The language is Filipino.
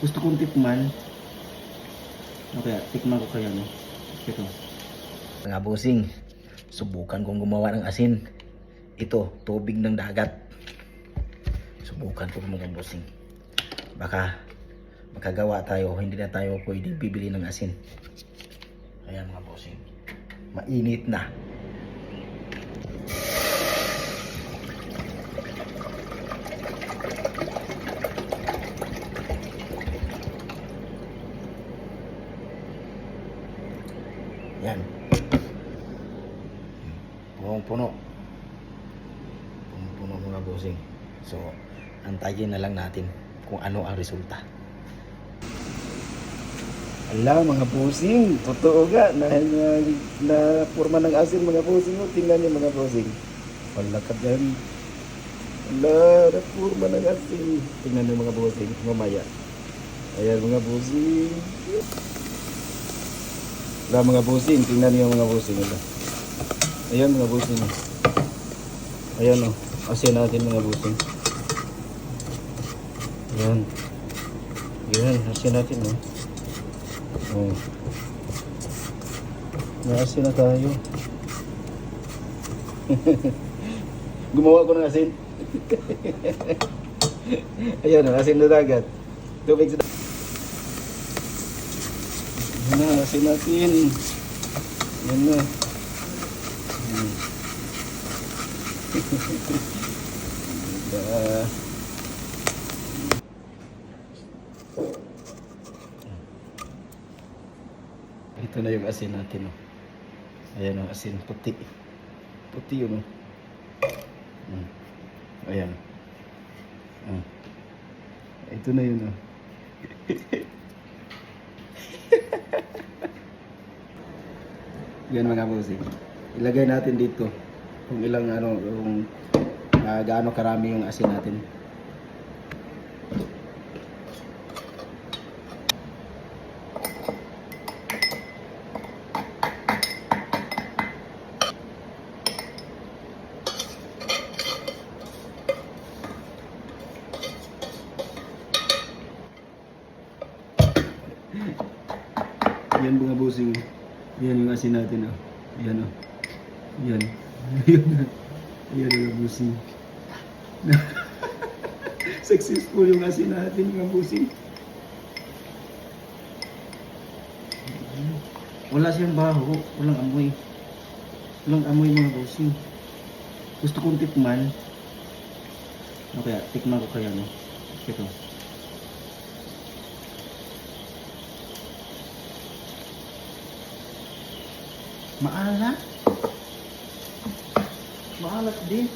Gusto kong tikman. Ano kaya? Tikman ko kaya, no? Ito. Mga busing, subukan kong gumawa ng asin. Ito, tubig ng dagat. Subukan ko mga busing. Baka makagawa tayo, hindi na tayo pwede bibili ng asin. Ayan mga busing. Mainit na. Yan. Punong-puno. Punong-puno mga bossing. So, antayin na lang natin kung ano ang resulta. Ala, mga pusing. Totoo ga. Na, na, na forma ng asin, mga. Oh. Tingnan niyo, mga pusing. Wala ka dyan. Ala, na forma ng asin. Tingnan niyo, mga pusing. Mamaya. Ayan, mga pusing. Wala, mga pusing. Tingnan niyo, mga pusing. Wala. Ayan, mga pusing. Ayan, oh. Asin natin, mga pusing. Ayan. Ayan, asin natin, oh. Oh. May na tayo. Gumawa ko ng asin. Ayan, asin na dagat. Tubig sa Na, asin natin. Ayan na. Hmm. Ah. Ito na yung asin natin. Oh. Ayan ang asin, puti. Puti yun. Oh. Mm. Ayan. Mm. Ito na yun. Oh. Yan mga bossing. Ilagay natin dito kung ilang ano, kung ah, gaano karami yung asin natin. Yan mga bossing. Yan yung asin natin oh. Yan oh. Yan. Yan. Yan mga bossing. Successful yung asin natin mga bossing. Wala siyang baho. Walang amoy. Walang amoy mga bossing. Gusto kong tikman. Ano kaya? Tikman ko kaya no? Ito. Maalat. Maalat din.